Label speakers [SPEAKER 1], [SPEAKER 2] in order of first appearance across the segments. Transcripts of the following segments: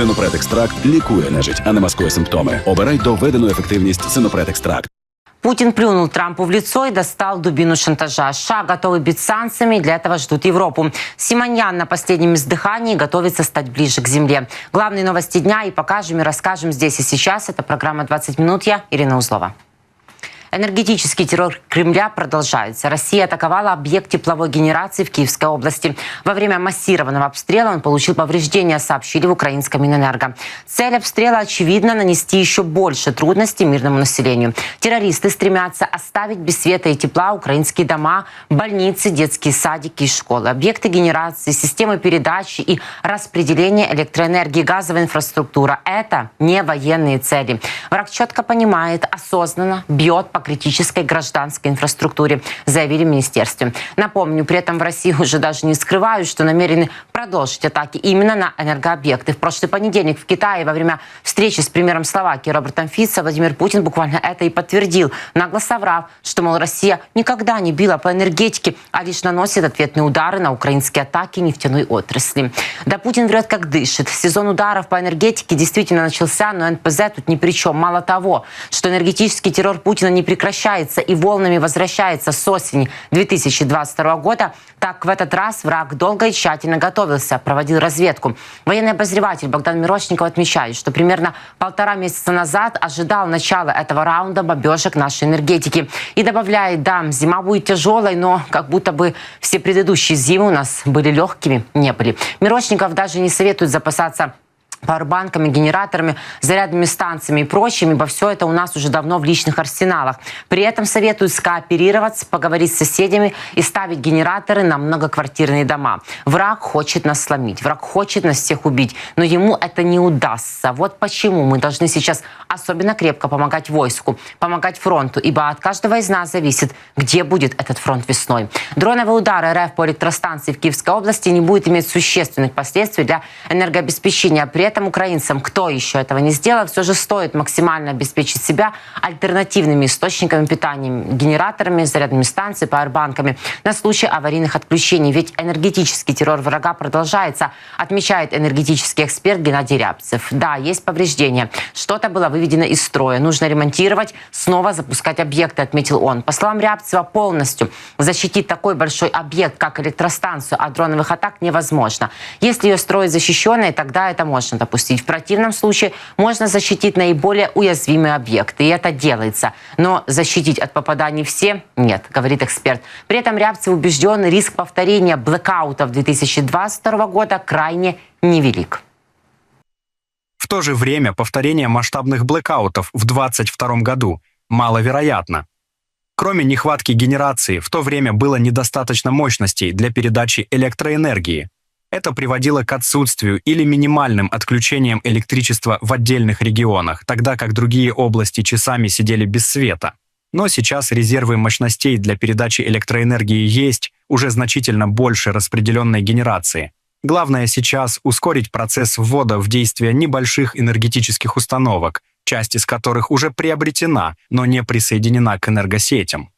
[SPEAKER 1] Синопред екстракт лікує нежить, а не маскує симптоми. Обирай доведену ефективність Синопред екстракт.
[SPEAKER 2] Путин плюнул Трампу в лицо и достал дубину шантажа. США готовы бить санкциями, и для этого ждут Европу. Симоньян на последнем издыхании готовится стать ближе к земле. Главные новости дня и покажем, и расскажем здесь и сейчас. Это программа «20 минут». Я Ирина Узлова. Энергетический террор Кремля продолжается. Россия атаковала объект тепловой генерации в Киевской области. Во время массированного обстрела он получил повреждения, сообщили в украинском Минэнерго. Цель обстрела, очевидно, нанести еще больше трудностей мирному населению. Террористы стремятся оставить без света и тепла украинские дома, больницы, детские садики и школы. Объекты генерации, системы передачи и распределения электроэнергии, газовая инфраструктура – это не военные цели. Враг четко понимает, осознанно бьет по критической гражданской инфраструктуре, заявили в министерстве. Напомню, при этом в России уже даже не скрывают, что намерены продолжить атаки именно на энергообъекты. В прошлый понедельник в Китае во время встречи с премьером Словакии Робертом Фица Владимир Путин буквально это и подтвердил, нагло соврав, что, мол, Россия никогда не била по энергетике, а лишь наносит ответные удары на украинские атаки нефтяной отрасли. Да Путин врет как дышит. Сезон ударов по энергетике действительно начался, но НПЗ тут ни при чем. Мало того, что энергетический террор Путина не прекращается и волнами возвращается с осени 2022 года, так в этот раз враг долго и тщательно готовился, проводил разведку. Военный обозреватель Богдан Мирошников отмечает, что примерно полтора месяца назад ожидал начала этого раунда бомбежек нашей энергетики. И добавляет, да, зима будет тяжелой, но как будто бы все предыдущие зимы у нас были легкими, не были. Мирошников даже не советует запасаться пауэрбанками, генераторами, зарядными станциями и прочими, во все это у нас уже давно в личных арсеналах. При этом советуют скооперироваться, поговорить с соседями и ставить генераторы на многоквартирные дома. Враг хочет нас сломить, враг хочет нас всех убить, но ему это не удастся. Вот почему мы должны сейчас особенно крепко помогать войску, помогать фронту, ибо от каждого из нас зависит, где будет этот фронт весной. Дроновые удары РФ по электростанции в Киевской области не будет иметь существенных последствий для энергообеспечения. При этом украинцам, кто еще этого не сделал, все же стоит максимально обеспечить себя альтернативными источниками питания, генераторами, зарядными станциями, пауэрбанками на случай аварийных отключений. Ведь энергетический террор врага продолжается, отмечает энергетический эксперт Геннадий Рябцев. Да, есть повреждения. Что-то было выведено из строя. Нужно ремонтировать, снова запускать объекты, отметил он. По словам Рябцева, полностью защитить такой большой объект, как электростанцию от дроновых атак невозможно. Если ее строить защищенной, тогда это можно допустить. В противном случае можно защитить наиболее уязвимые объекты, и это делается. Но защитить от попаданий все нет, говорит эксперт. При этом Рябцев убежден, риск повторения блэкаутов 2022 года крайне невелик.
[SPEAKER 3] В то же время повторение масштабных блэкаутов в 2022 году маловероятно. Кроме нехватки генерации, в то время было недостаточно мощностей для передачи электроэнергии. Это приводило к отсутствию или минимальным отключениям электричества в отдельных регионах, тогда как другие области часами сидели без света. Но сейчас резервы мощностей для передачи электроэнергии есть, уже значительно больше распределенной генерации. Главное сейчас ускорить процесс ввода в действие небольших энергетических установок, часть из которых уже приобретена, но не присоединена к энергосетям.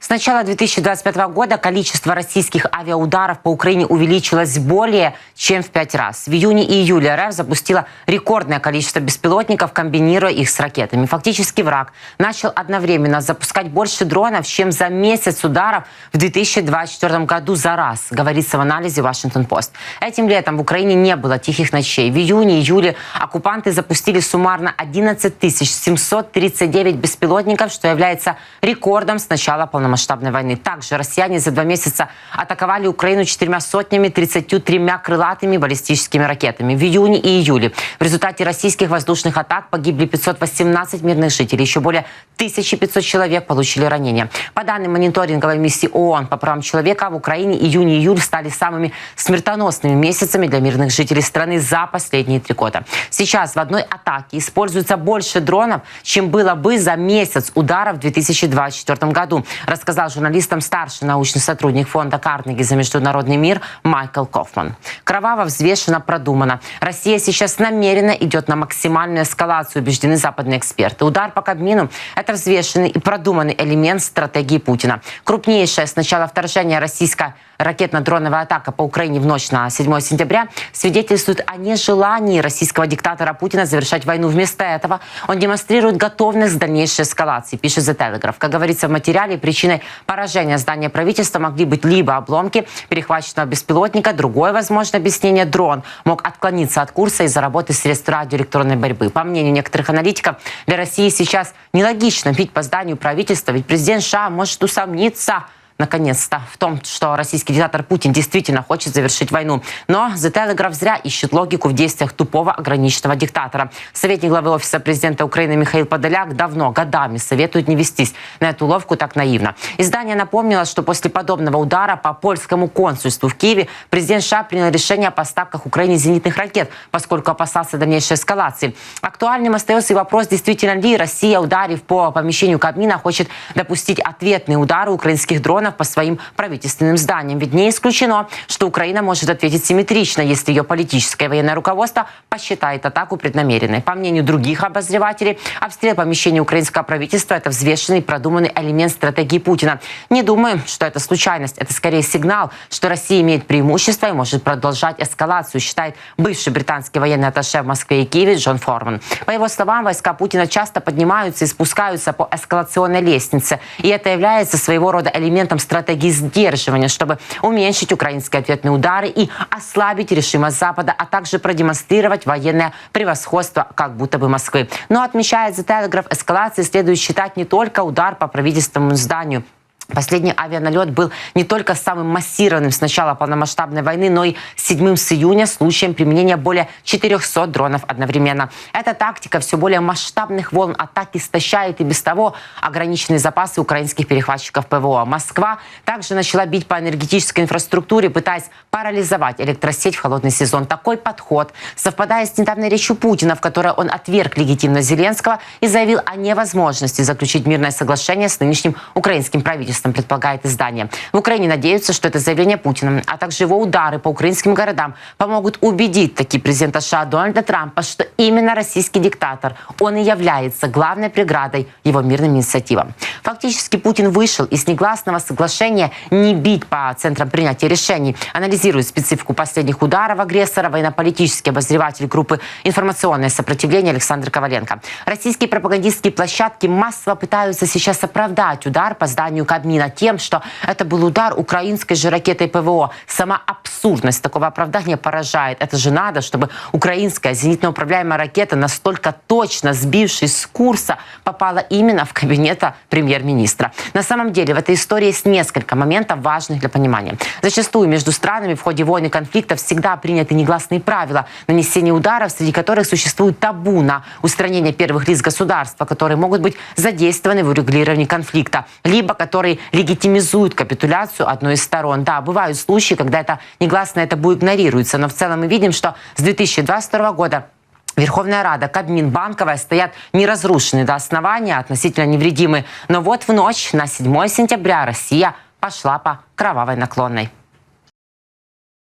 [SPEAKER 2] С начала 2025 года количество российских авиаударов по Украине увеличилось более чем в пять раз. В июне и июле РФ запустила рекордное количество беспилотников, комбинируя их с ракетами. Фактически враг начал одновременно запускать больше дронов, чем за месяц ударов в 2024 году за раз, говорится в анализе Вашингтон-Пост. Этим летом в Украине не было тихих ночей. В июне и июле оккупанты запустили суммарно 11 739 беспилотников, что является рекордом с начала полномасштабного полномасштабной войны. Также россияне за два месяца атаковали Украину четырьмя сотнями 33 крылатыми баллистическими ракетами в июне и июле. В результате российских воздушных атак погибли 518 мирных жителей. Еще более 1500 человек получили ранения. По данным мониторинговой миссии ООН по правам человека, в Украине июнь и июль стали самыми смертоносными месяцами для мирных жителей страны за последние три года. Сейчас в одной атаке используется больше дронов, чем было бы за месяц ударов в 2024 году рассказал журналистам старший научный сотрудник фонда Карнеги за международный мир Майкл Кофман. Кроваво, взвешенно, продумано. Россия сейчас намеренно идет на максимальную эскалацию, убеждены западные эксперты. Удар по Кабмину – это взвешенный и продуманный элемент стратегии Путина. Крупнейшее с начала вторжения российское ракетно-дроновая атака по Украине в ночь на 7 сентября свидетельствует о нежелании российского диктатора Путина завершать войну. Вместо этого он демонстрирует готовность к дальнейшей эскалации, пишет The Telegraph. Как говорится в материале, причиной поражения здания правительства могли быть либо обломки перехваченного беспилотника, другое, возможно, объяснение – дрон мог отклониться от курса из-за работы средств радиоэлектронной борьбы. По мнению некоторых аналитиков, для России сейчас нелогично бить по зданию правительства, ведь президент США может усомниться – наконец-то, в том, что российский диктатор Путин действительно хочет завершить войну. Но The Telegraph зря ищет логику в действиях тупого ограниченного диктатора. Советник главы Офиса президента Украины Михаил Подоляк давно, годами советует не вестись на эту ловку так наивно. Издание напомнило, что после подобного удара по польскому консульству в Киеве президент США принял решение о поставках Украине зенитных ракет, поскольку опасался дальнейшей эскалации. Актуальным остается и вопрос, действительно ли Россия, ударив по помещению Кабмина, хочет допустить ответные удары украинских дронов по своим правительственным зданиям. Ведь не исключено, что Украина может ответить симметрично, если ее политическое и военное руководство посчитает атаку преднамеренной. По мнению других обозревателей, обстрел помещения украинского правительства – это взвешенный, продуманный элемент стратегии Путина. Не думаю, что это случайность. Это скорее сигнал, что Россия имеет преимущество и может продолжать эскалацию, считает бывший британский военный атташе в Москве и Киеве Джон Форман. По его словам, войска Путина часто поднимаются и спускаются по эскалационной лестнице. И это является своего рода элементом стратегии сдерживания, чтобы уменьшить украинские ответные удары и ослабить решимость Запада, а также продемонстрировать военное превосходство как будто бы Москвы. Но, отмечает The Telegraph, эскалации следует считать не только удар по правительственному зданию, Последний авианалет был не только самым массированным с начала полномасштабной войны, но и седьмым с июня случаем применения более 400 дронов одновременно. Эта тактика все более масштабных волн атак истощает и без того ограниченные запасы украинских перехватчиков ПВО. Москва также начала бить по энергетической инфраструктуре, пытаясь парализовать электросеть в холодный сезон. Такой подход совпадает с недавней речью Путина, в которой он отверг легитимность Зеленского и заявил о невозможности заключить мирное соглашение с нынешним украинским правительством правительством, предполагает издание. В Украине надеются, что это заявление Путина, а также его удары по украинским городам помогут убедить таки президента США Дональда Трампа, что именно российский диктатор, он и является главной преградой его мирным инициативам. Фактически Путин вышел из негласного соглашения не бить по центрам принятия решений, анализирует специфику последних ударов агрессора военно-политический обозреватель группы «Информационное сопротивление» Александр Коваленко. Российские пропагандистские площадки массово пытаются сейчас оправдать удар по зданию Кабмина Кабмина тем, что это был удар украинской же ракетой ПВО. Сама абсурдность такого оправдания поражает. Это же надо, чтобы украинская зенитно-управляемая ракета, настолько точно сбившись с курса, попала именно в кабинета премьер-министра. На самом деле в этой истории есть несколько моментов важных для понимания. Зачастую между странами в ходе войны и конфликтов всегда приняты негласные правила нанесения ударов, среди которых существует табу на устранение первых лиц государства, которые могут быть задействованы в урегулировании конфликта, либо которые легитимизуют капитуляцию одной из сторон. Да, бывают случаи, когда это негласно это будет игнорируется, но в целом мы видим, что с 2022 года Верховная Рада, Кабмин, Банковая стоят неразрушенные до основания, относительно невредимы. Но вот в ночь на 7 сентября Россия пошла по кровавой наклонной.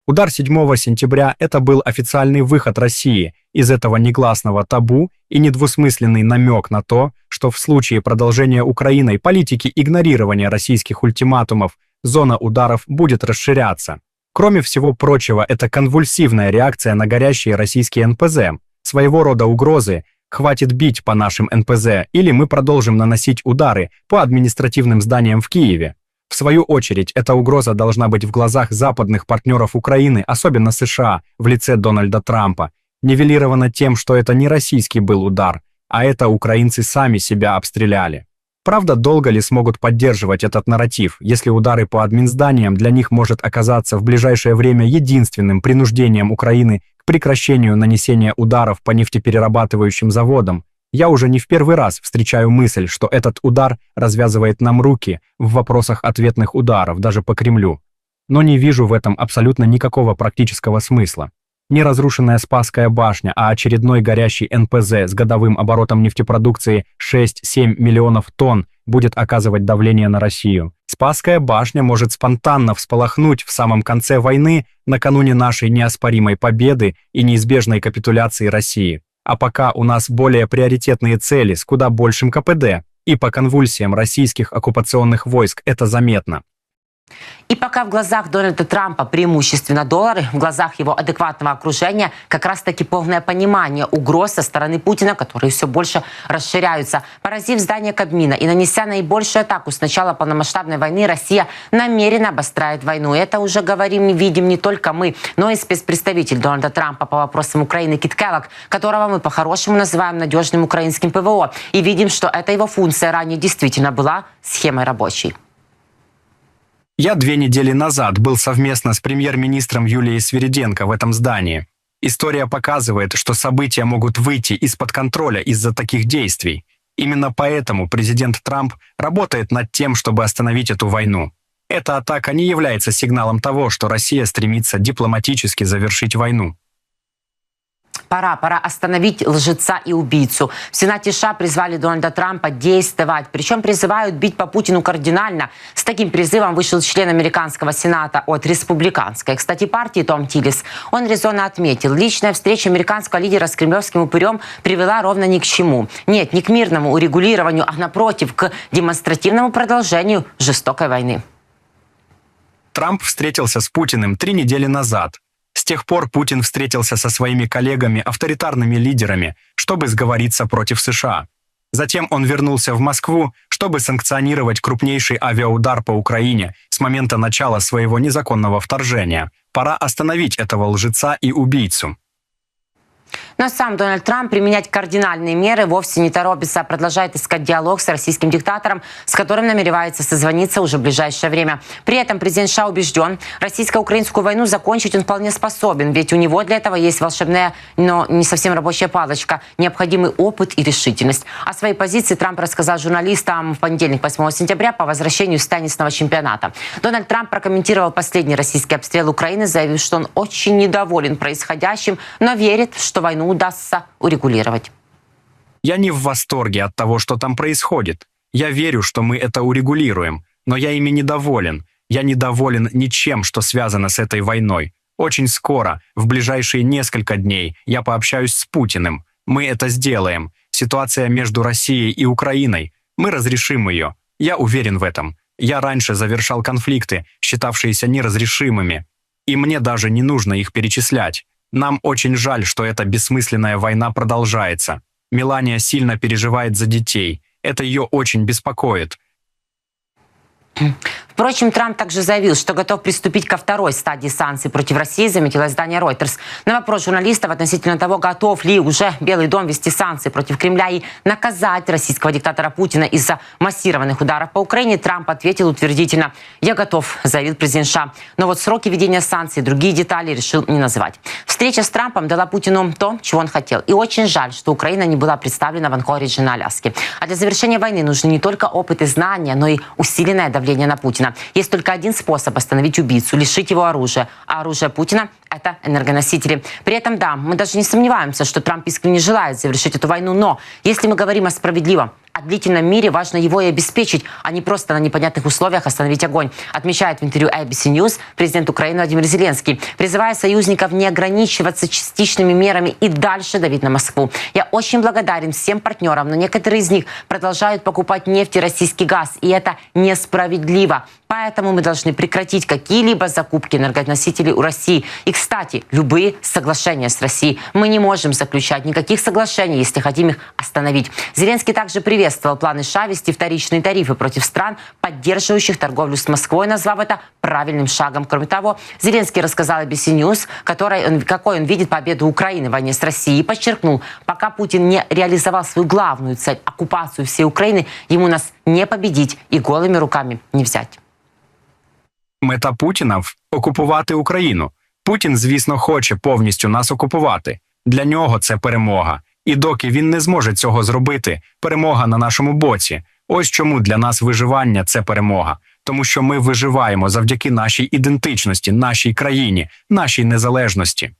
[SPEAKER 3] Удар 7 сентября – это был официальный выход России из этого негласного табу и недвусмысленный намек на то, что в случае продолжения Украиной политики игнорирования российских ультиматумов зона ударов будет расширяться. Кроме всего прочего, это конвульсивная реакция на горящие российские НПЗ, своего рода угрозы «хватит бить по нашим НПЗ» или мы продолжим наносить удары по административным зданиям в Киеве. В свою очередь, эта угроза должна быть в глазах западных партнеров Украины, особенно США, в лице Дональда Трампа, нивелирована тем, что это не российский был удар, а это украинцы сами себя обстреляли. Правда, долго ли смогут поддерживать этот нарратив, если удары по админзданиям для них может оказаться в ближайшее время единственным принуждением Украины к прекращению нанесения ударов по нефтеперерабатывающим заводам, я уже не в первый раз встречаю мысль, что этот удар развязывает нам руки в вопросах ответных ударов даже по Кремлю. Но не вижу в этом абсолютно никакого практического смысла. Не разрушенная Спасская башня, а очередной горящий НПЗ с годовым оборотом нефтепродукции 6-7 миллионов тонн будет оказывать давление на Россию. Спасская башня может спонтанно всполохнуть в самом конце войны накануне нашей неоспоримой победы и неизбежной капитуляции России. А пока у нас более приоритетные цели с куда большим КПД, и по конвульсиям российских оккупационных войск это заметно.
[SPEAKER 2] И пока в глазах Дональда Трампа преимущественно доллары, в глазах его адекватного окружения как раз-таки полное понимание угроз со стороны Путина, которые все больше расширяются. Поразив здание Кабмина и нанеся наибольшую атаку с начала полномасштабной войны, Россия намеренно обостряет войну. Это уже говорим, видим не только мы, но и спецпредставитель Дональда Трампа по вопросам Украины Кит Келлог, которого мы по-хорошему называем надежным украинским ПВО. И видим, что эта его функция ранее действительно была схемой рабочей.
[SPEAKER 3] Я две недели назад был совместно с премьер-министром Юлией Свириденко в этом здании. История показывает, что события могут выйти из-под контроля из-за таких действий. Именно поэтому президент Трамп работает над тем, чтобы остановить эту войну. Эта атака не является сигналом того, что Россия стремится дипломатически завершить войну.
[SPEAKER 2] Пора, пора остановить лжеца и убийцу. В Сенате США призвали Дональда Трампа действовать. Причем призывают бить по Путину кардинально. С таким призывом вышел член американского Сената от республиканской, кстати, партии Том Тиллис. Он резонно отметил, личная встреча американского лидера с кремлевским упырем привела ровно ни к чему. Нет, не к мирному урегулированию, а напротив, к демонстративному продолжению жестокой войны.
[SPEAKER 3] Трамп встретился с Путиным три недели назад. Тех пор Путин встретился со своими коллегами, авторитарными лидерами, чтобы сговориться против США. Затем он вернулся в Москву, чтобы санкционировать крупнейший авиаудар по Украине с момента начала своего незаконного вторжения. Пора остановить этого лжеца и убийцу.
[SPEAKER 2] Но сам Дональд Трамп применять кардинальные меры вовсе не торопится, а продолжает искать диалог с российским диктатором, с которым намеревается созвониться уже в ближайшее время. При этом президент США убежден, российско-украинскую войну закончить он вполне способен, ведь у него для этого есть волшебная, но не совсем рабочая палочка, необходимый опыт и решительность. О своей позиции Трамп рассказал журналистам в понедельник, 8 сентября, по возвращению с чемпионата. Дональд Трамп прокомментировал последний российский обстрел Украины, заявив, что он очень недоволен происходящим, но верит, что войну удастся урегулировать.
[SPEAKER 3] Я не в восторге от того, что там происходит. Я верю, что мы это урегулируем, но я ими недоволен. Я недоволен ничем, что связано с этой войной. Очень скоро, в ближайшие несколько дней, я пообщаюсь с Путиным. Мы это сделаем. Ситуация между Россией и Украиной. Мы разрешим ее. Я уверен в этом. Я раньше завершал конфликты, считавшиеся неразрешимыми. И мне даже не нужно их перечислять. Нам очень жаль, что эта бессмысленная война продолжается. Мелания сильно переживает за детей. Это ее очень беспокоит.
[SPEAKER 2] Впрочем, Трамп также заявил, что готов приступить ко второй стадии санкций против России, заметила издание Reuters. На вопрос журналистов относительно того, готов ли уже Белый дом вести санкции против Кремля и наказать российского диктатора Путина из-за массированных ударов по Украине, Трамп ответил утвердительно. «Я готов», заявил президент США. Но вот сроки введения санкций и другие детали решил не называть. Встреча с Трампом дала Путину то, чего он хотел. И очень жаль, что Украина не была представлена в Анкоридже на Аляске. А для завершения войны нужны не только опыт и знания, но и усиленное давление на Путина. Есть только один способ остановить убийцу – лишить его оружия. А оружие Путина – это энергоносители. При этом, да, мы даже не сомневаемся, что Трамп искренне желает завершить эту войну. Но если мы говорим о справедливом, о длительном мире важно его и обеспечить, а не просто на непонятных условиях остановить огонь, отмечает в интервью ABC News президент Украины Владимир Зеленский, призывая союзников не ограничиваться частичными мерами и дальше давить на Москву. Я очень благодарен всем партнерам, но некоторые из них продолжают покупать нефть и российский газ, и это несправедливо. Поэтому мы должны прекратить какие-либо закупки энергоносителей у России. И, кстати, любые соглашения с Россией. Мы не можем заключать никаких соглашений, если хотим их остановить. Зеленский также приветствовал планы США вести вторичные тарифы против стран, поддерживающих торговлю с Москвой, назвав это правильным шагом. Кроме того, Зеленский рассказал ABC News, который он, какой он видит победу Украины в войне с Россией, и подчеркнул, пока Путин не реализовал свою главную цель – оккупацию всей Украины, ему нас не победить и голыми руками не взять.
[SPEAKER 3] Мета Путіна – окупувати Україну. Путін, звісно, хоче повністю нас окупувати. Для нього це перемога. І доки він не зможе цього зробити, перемога на нашому боці. Ось чому для нас виживання це перемога, тому що ми виживаємо завдяки нашій ідентичності, нашій країні, нашій незалежності.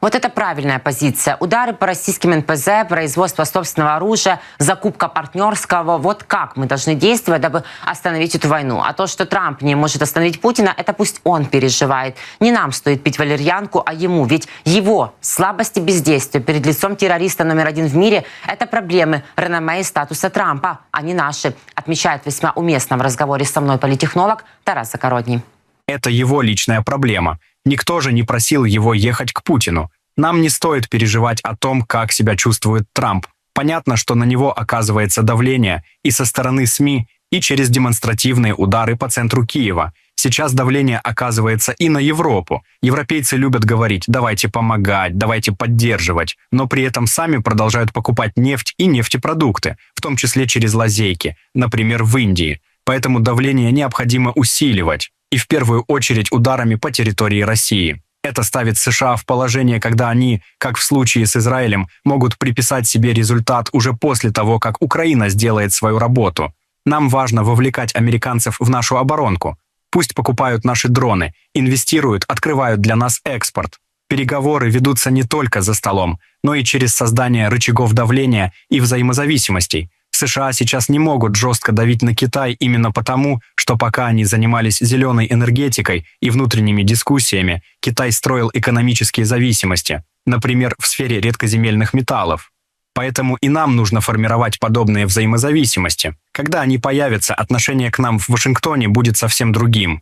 [SPEAKER 2] Вот это правильная позиция. Удары по российским НПЗ, производство собственного оружия, закупка партнерского. Вот как мы должны действовать, дабы остановить эту войну. А то, что Трамп не может остановить Путина, это пусть он переживает. Не нам стоит пить валерьянку, а ему. Ведь его слабость и бездействие перед лицом террориста номер один в мире – это проблемы реноме и статуса Трампа, а не наши, отмечает весьма уместно в разговоре со мной политехнолог Тарас Закородний.
[SPEAKER 3] Это его личная проблема. Никто же не просил его ехать к Путину. Нам не стоит переживать о том, как себя чувствует Трамп. Понятно, что на него оказывается давление и со стороны СМИ, и через демонстративные удары по центру Киева. Сейчас давление оказывается и на Европу. Европейцы любят говорить «давайте помогать», «давайте поддерживать», но при этом сами продолжают покупать нефть и нефтепродукты, в том числе через лазейки, например, в Индии. Поэтому давление необходимо усиливать и в первую очередь ударами по территории России. Это ставит США в положение, когда они, как в случае с Израилем, могут приписать себе результат уже после того, как Украина сделает свою работу. Нам важно вовлекать американцев в нашу оборонку. Пусть покупают наши дроны, инвестируют, открывают для нас экспорт. Переговоры ведутся не только за столом, но и через создание рычагов давления и взаимозависимостей, США сейчас не могут жестко давить на Китай именно потому, что пока они занимались зеленой энергетикой и внутренними дискуссиями, Китай строил экономические зависимости, например, в сфере редкоземельных металлов. Поэтому и нам нужно формировать подобные взаимозависимости. Когда они появятся, отношение к нам в Вашингтоне будет совсем другим.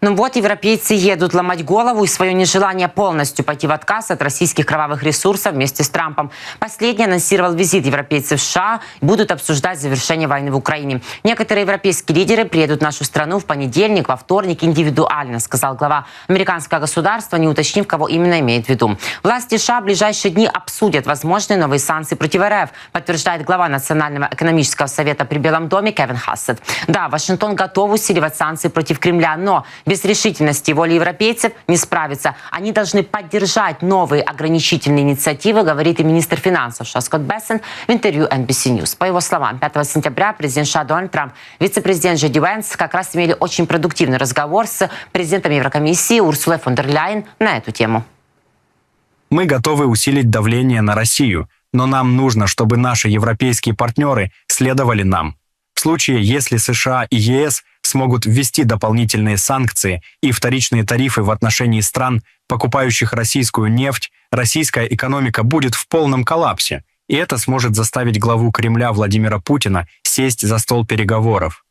[SPEAKER 2] Ну вот, европейцы едут ломать голову и свое нежелание полностью пойти в отказ от российских кровавых ресурсов вместе с Трампом. Последний анонсировал визит европейцев в США и будут обсуждать завершение войны в Украине. Некоторые европейские лидеры приедут в нашу страну в понедельник, во вторник индивидуально, сказал глава американского государства, не уточнив, кого именно имеет в виду. Власти США в ближайшие дни обсудят возможные новые санкции против РФ, подтверждает глава Национального экономического совета при Белом доме Кевин Хассет. Да, Вашингтон готов усиливать санкции против Кремля, но без решительности воли европейцев не справиться. Они должны поддержать новые ограничительные инициативы, говорит и министр финансов США Скотт Бессен в интервью NBC News. По его словам, 5 сентября президент США Дональд Трамп, вице-президент Джеди Венс как раз имели очень продуктивный разговор с президентом Еврокомиссии Урсулой фон дер Ляйен на эту тему.
[SPEAKER 3] Мы готовы усилить давление на Россию, но нам нужно, чтобы наши европейские партнеры следовали нам. В случае, если США и ЕС смогут ввести дополнительные санкции и вторичные тарифы в отношении стран, покупающих российскую нефть, российская экономика будет в полном коллапсе, и это сможет заставить главу Кремля Владимира Путина сесть за стол переговоров.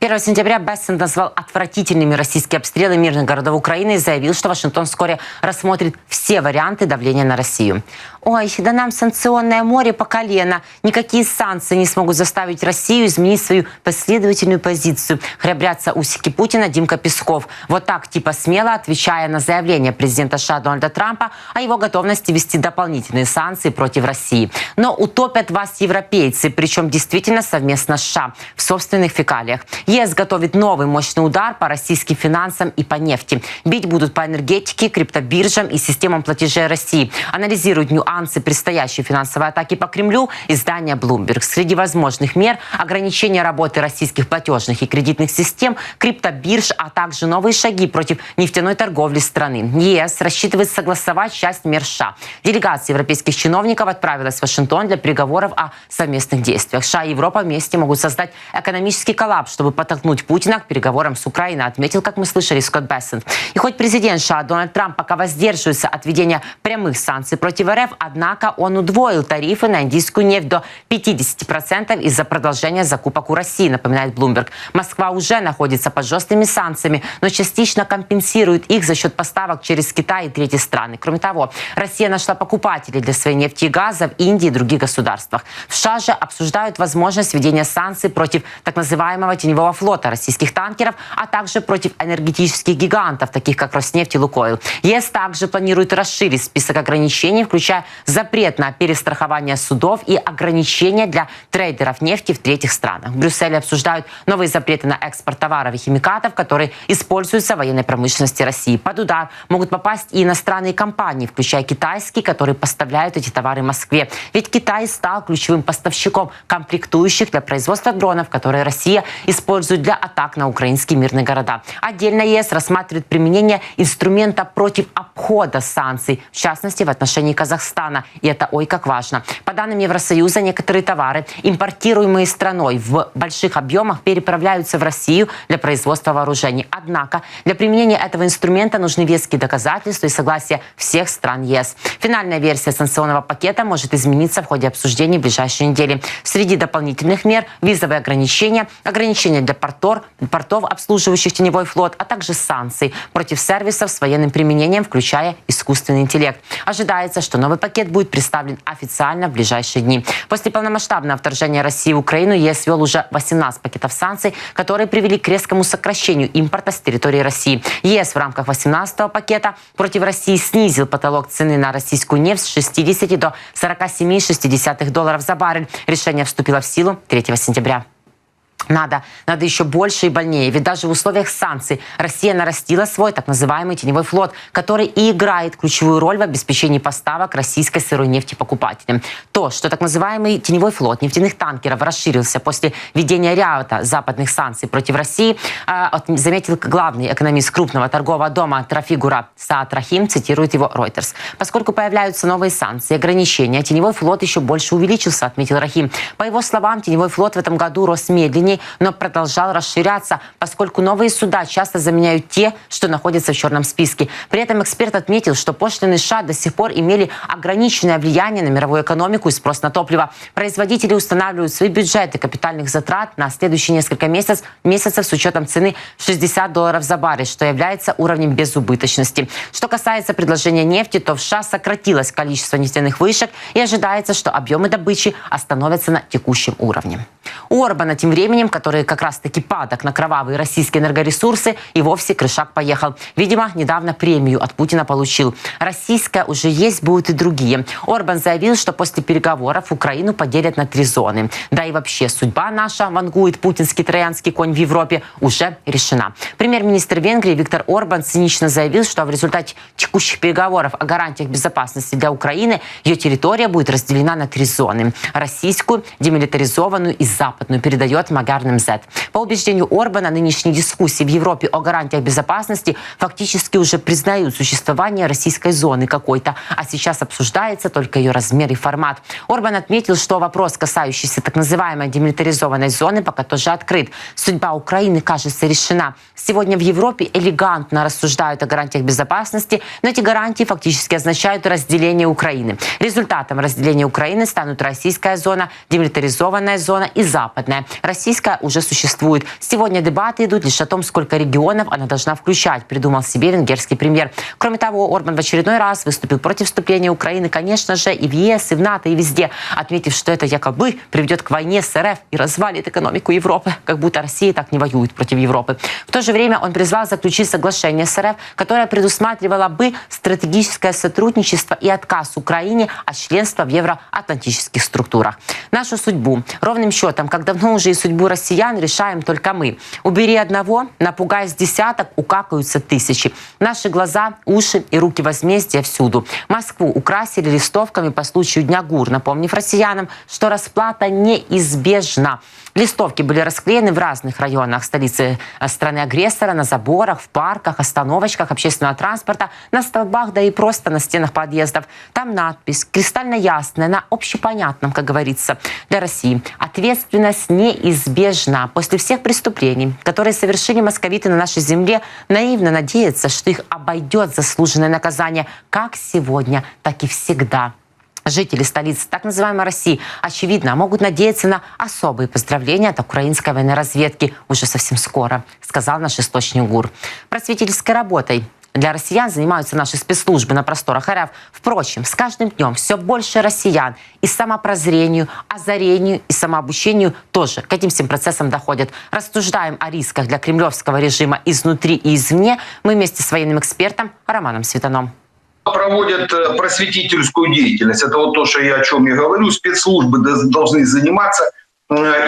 [SPEAKER 2] 1 сентября Бессен назвал отвратительными российские обстрелы мирных городов Украины и заявил, что Вашингтон вскоре рассмотрит все варианты давления на Россию. Ой, да нам санкционное море по колено. Никакие санкции не смогут заставить Россию изменить свою последовательную позицию. Храбрятся усики Путина Димка Песков. Вот так типа смело отвечая на заявление президента США Дональда Трампа о его готовности ввести дополнительные санкции против России. Но утопят вас европейцы, причем действительно совместно с США в собственных фекалиях. ЕС готовит новый мощный удар по российским финансам и по нефти. Бить будут по энергетике, криптобиржам и системам платежей России. Анализируют нюансы предстоящей финансовой атаки по Кремлю издание Bloomberg. Среди возможных мер ограничение работы российских платежных и кредитных систем, криптобирж, а также новые шаги против нефтяной торговли страны. ЕС рассчитывает согласовать часть мер США. Делегация европейских чиновников отправилась в Вашингтон для переговоров о совместных действиях. США и Европа вместе могут создать экономический коллапс, чтобы подтолкнуть Путина к переговорам с Украиной, отметил, как мы слышали, Скотт Бессент. И хоть президент США Дональд Трамп пока воздерживается от введения прямых санкций против РФ, однако он удвоил тарифы на индийскую нефть до 50% из-за продолжения закупок у России, напоминает Bloomberg. Москва уже находится под жесткими санкциями, но частично компенсирует их за счет поставок через Китай и третьи страны. Кроме того, Россия нашла покупателей для своей нефти и газа в Индии и других государствах. В США же обсуждают возможность введения санкций против так называемого теневого флота российских танкеров, а также против энергетических гигантов, таких как Роснефть и Лукойл. ЕС также планирует планируют расширить список ограничений, включая запрет на перестрахование судов и ограничения для трейдеров нефти в третьих странах. В Брюсселе обсуждают новые запреты на экспорт товаров и химикатов, которые используются в военной промышленности России. Под удар могут попасть и иностранные компании, включая китайские, которые поставляют эти товары Москве. Ведь Китай стал ключевым поставщиком комплектующих для производства дронов, которые Россия использует для атак на украинские мирные города. Отдельно ЕС рассматривает применение инструмента против обхода санкций, в частности в отношении Казахстана. И это ой как важно. По данным Евросоюза, некоторые товары, импортируемые страной в больших объемах, переправляются в Россию для производства вооружений. Однако для применения этого инструмента нужны веские доказательства и согласие всех стран ЕС. Финальная версия санкционного пакета может измениться в ходе обсуждений в ближайшие недели. Среди дополнительных мер – визовые ограничения, ограничения для портор, портов, обслуживающих теневой флот, а также санкции против сервисов с военным применением, включая искусственный интеллект. Ожидается, что новый пакет будет представлен официально в ближайшие дни. После полномасштабного вторжения России в Украину ЕС ввел уже 18 пакетов санкций, которые привели к резкому сокращению импорта с территории России. ЕС в рамках 18-го пакета против России снизил потолок цены на российскую нефть с 60 до 47,6 долларов за баррель. Решение вступило в силу 3 сентября. Надо, надо еще больше и больнее. Ведь даже в условиях санкций Россия нарастила свой так называемый теневой флот, который и играет ключевую роль в обеспечении поставок российской сырой нефти покупателям. То, что так называемый теневой флот нефтяных танкеров расширился после введения ряда западных санкций против России, э, заметил главный экономист крупного торгового дома Трафигура Саад Рахим, цитирует его Reuters. Поскольку появляются новые санкции, ограничения, теневой флот еще больше увеличился, отметил Рахим. По его словам, теневой флот в этом году рос медленнее, но продолжал расширяться, поскольку новые суда часто заменяют те, что находятся в черном списке. При этом эксперт отметил, что пошлины США до сих пор имели ограниченное влияние на мировую экономику и спрос на топливо. Производители устанавливают свои бюджеты капитальных затрат на следующие несколько месяцев, месяцев с учетом цены 60 долларов за баррель, что является уровнем безубыточности. Что касается предложения нефти, то в США сократилось количество нефтяных вышек и ожидается, что объемы добычи остановятся на текущем уровне. У Орбана тем временем, который как раз-таки падок на кровавые российские энергоресурсы, и вовсе крышак поехал. Видимо, недавно премию от Путина получил. Российская уже есть, будут и другие. Орбан заявил, что после переговоров Украину поделят на три зоны. Да и вообще, судьба наша, вангует путинский троянский конь в Европе, уже решена. Премьер-министр Венгрии Виктор Орбан цинично заявил, что в результате текущих переговоров о гарантиях безопасности для Украины ее территория будет разделена на три зоны. Российскую, демилитаризованную и западную, передает Магарным Z. По убеждению Орбана, нынешние дискуссии в Европе о гарантиях безопасности фактически уже признают существование российской зоны какой-то, а сейчас обсуждается только ее размер и формат. Орбан отметил, что вопрос, касающийся так называемой демилитаризованной зоны, пока тоже открыт. Судьба Украины, кажется, решена. Сегодня в Европе элегантно рассуждают о гарантиях безопасности, но эти гарантии фактически означают разделение Украины. Результатом разделения Украины станут российская зона, демилитаризованная зона и западная. Российская уже существует. Сегодня дебаты идут лишь о том, сколько регионов она должна включать, придумал себе венгерский премьер. Кроме того, Орбан в очередной раз выступил против вступления Украины, конечно же, и в ЕС, и в НАТО, и везде, отметив, что это якобы приведет к войне с РФ и развалит экономику Европы, как будто Россия так не воюет против Европы. В то же время он призвал заключить соглашение с РФ, которое предусматривало бы стратегическое сотрудничество и отказ Украине от членства в евроатлантических структурах. Нашу судьбу ровным счетом, как давно уже и судьбу россиян решаем только мы. Убери одного, напугай с десяток, укакаются тысячи. Наши глаза, уши и руки возмездия всюду. Москву украсили листовками по случаю Дня ГУР, напомнив россиянам, что расплата неизбежна. Листовки были расклеены в разных районах столицы э, страны-агрессора, на заборах, в парках, остановочках общественного транспорта, на столбах, да и просто на стенах подъездов. Там надпись кристально ясная, на общепонятном, как говорится, для России. Ответственность неизбежна. После всех преступлений, которые совершили московиты на нашей земле, наивно надеяться, что их обойдет заслуженное наказание как сегодня, так и всегда. Жители столицы так называемой России, очевидно, могут надеяться на особые поздравления от украинской военной разведки уже совсем скоро, сказал наш источник ГУР. Просветительской работой для россиян занимаются наши спецслужбы на просторах РФ. Впрочем, с каждым днем все больше россиян и самопрозрению, озарению и самообучению тоже к этим всем процессам доходят. Рассуждаем о рисках для кремлевского режима изнутри и извне мы вместе с военным экспертом Романом Светаном.
[SPEAKER 4] проводят э, просветительскую деятельность. Это вот то, что я, о чем я говорю. Спецслужбы должны заниматься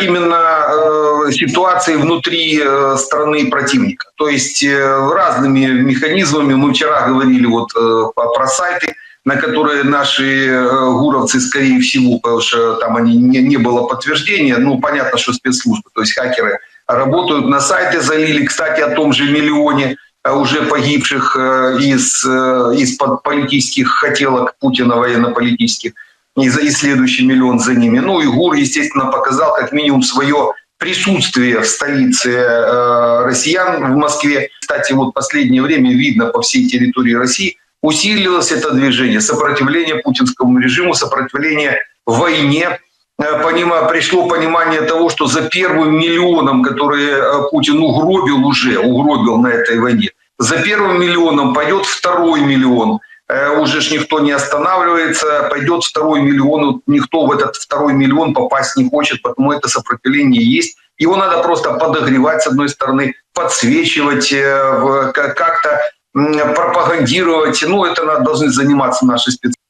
[SPEAKER 4] именно э, ситуацией внутри э, страны противника. То есть э, разными механизмами. Мы вчера говорили вот э, про сайты, на которые наши э, гуровцы, скорее всего, потому что там они не, не было подтверждения. Ну, понятно, что спецслужбы, то есть хакеры работают на сайты, залили, кстати, о том же миллионе э, уже погибших э, из, э, из-под политических хотелок Путина военно-политических, и, за- и следующий миллион за ними. Ну и ГУР, естественно, показал как минимум свое присутствие в столице э, россиян в Москве. Кстати, вот последнее время видно по всей территории России усилилось это движение, сопротивление путинскому режиму, сопротивление войне, Э, понима- пришло понимание того, что за первым миллионом, который э, Путин угробил уже, угробил на этой войне, за первым миллионом пойдет второй миллион. Э, Уже ж никто не останавливается, пойдет второй миллион, никто в этот второй миллион попасть не хочет, потому это сопротивление есть. Его надо просто подогревать, с одной стороны, подсвечивать, э, как-то пропагандировать. Ну, это надо, должны заниматься наши специалисты.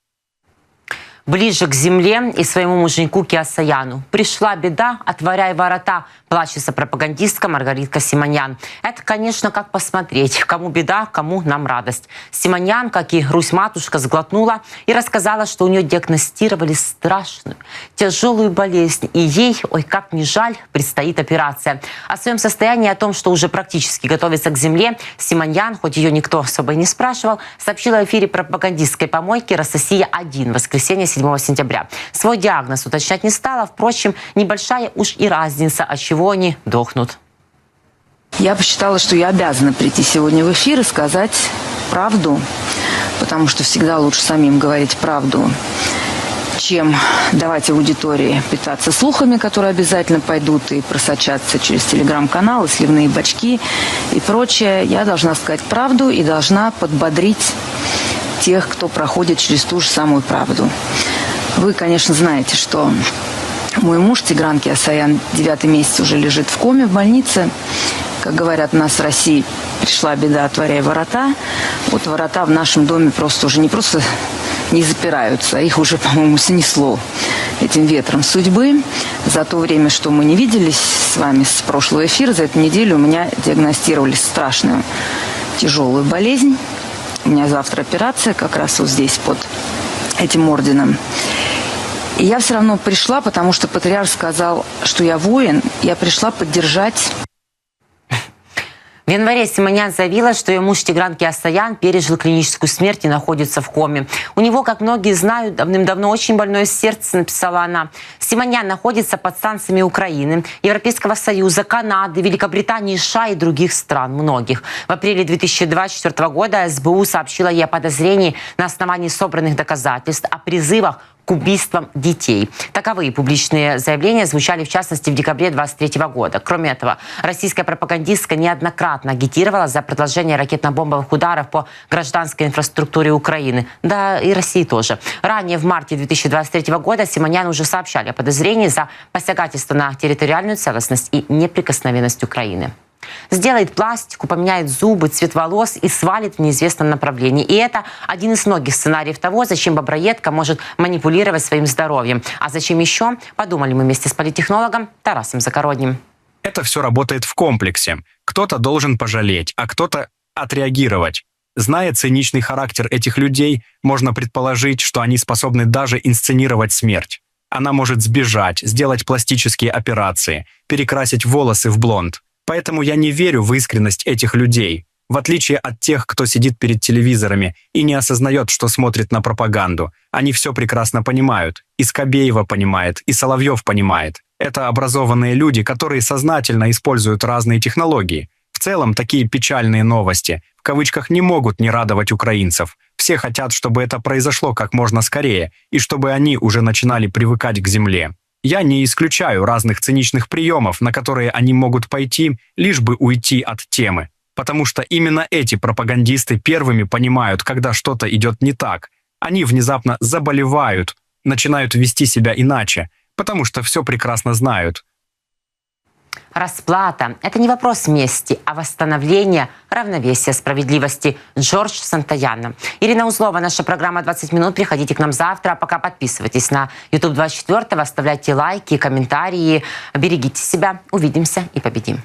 [SPEAKER 2] Ближе к земле и своему муженьку Киасаяну. Пришла беда, отворяй ворота, плачется пропагандистка Маргаритка Симоньян. Это, конечно, как посмотреть, кому беда, кому нам радость. Симоньян, как и Русь-матушка, сглотнула и рассказала, что у нее диагностировали страшную, тяжелую болезнь. И ей, ой, как мне жаль, предстоит операция. О своем состоянии, о том, что уже практически готовится к земле, Симоньян, хоть ее никто особо и не спрашивал, сообщила в эфире пропагандистской помойки «Россия-1» в воскресенье 7 сентября. Свой диагноз уточнять не стала, впрочем, небольшая уж и разница, от чего они дохнут.
[SPEAKER 5] Я посчитала, что я обязана прийти сегодня в эфир и сказать правду, потому что всегда лучше самим говорить правду, чем давать аудитории питаться слухами, которые обязательно пойдут и просочатся через телеграм-каналы, сливные бачки и прочее. Я должна сказать правду и должна подбодрить тех, кто проходит через ту же самую правду. Вы, конечно, знаете, что мой муж Тигран Киасаян девятый месяц уже лежит в коме в больнице. Как говорят у нас в России, пришла беда, отворяй ворота. Вот ворота в нашем доме просто уже не просто не запираются, а их уже, по-моему, снесло этим ветром судьбы. За то время, что мы не виделись с вами с прошлого эфира, за эту неделю у меня диагностировали страшную тяжелую болезнь. У меня завтра операция как раз вот здесь под этим орденом. И я все равно пришла, потому что патриарх сказал, что я воин. Я пришла поддержать
[SPEAKER 2] В январе Симонян заявила, что ее муж Тигран Киасаян пережил клиническую смерть и находится в коме. У него, как многие знают, давным-давно очень больное сердце, написала она. Симонян находится под санкциями Украины, Европейского Союза, Канады, Великобритании, США и других стран, многих. В апреле 2024 года СБУ сообщила ей о подозрении на основании собранных доказательств о призывах к убийствам детей. Таковые публичные заявления звучали в частности в декабре 2023 года. Кроме этого, российская пропагандистка неоднократно агитировала за продолжение ракетно-бомбовых ударов по гражданской инфраструктуре Украины. Да и России тоже. Ранее, в марте 2023 года, Симонян уже сообщали о подозрении за посягательство на территориальную целостность и неприкосновенность Украины сделает пластику, поменяет зубы, цвет волос и свалит в неизвестном направлении. И это один из многих сценариев того, зачем боброедка может манипулировать своим здоровьем. А зачем еще, подумали мы вместе с политтехнологом Тарасом Закородним.
[SPEAKER 3] Это все работает в комплексе. Кто-то должен пожалеть, а кто-то отреагировать. Зная циничный характер этих людей, можно предположить, что они способны даже инсценировать смерть. Она может сбежать, сделать пластические операции, перекрасить волосы в блонд. Поэтому я не верю в искренность этих людей, в отличие от тех, кто сидит перед телевизорами и не осознает, что смотрит на пропаганду. Они все прекрасно понимают. И Скобеева понимает, и Соловьев понимает. Это образованные люди, которые сознательно используют разные технологии. В целом, такие печальные новости в кавычках не могут не радовать украинцев. Все хотят, чтобы это произошло как можно скорее, и чтобы они уже начинали привыкать к земле. Я не исключаю разных циничных приемов, на которые они могут пойти, лишь бы уйти от темы. Потому что именно эти пропагандисты первыми понимают, когда что-то идет не так. Они внезапно заболевают, начинают вести себя иначе, потому что все прекрасно знают.
[SPEAKER 2] Расплата – это не вопрос мести, а восстановление равновесия справедливости. Джордж Сантаяна. Ирина Узлова, наша программа «20 минут». Приходите к нам завтра. А пока подписывайтесь на YouTube 24, оставляйте лайки, комментарии. Берегите себя. Увидимся и победим.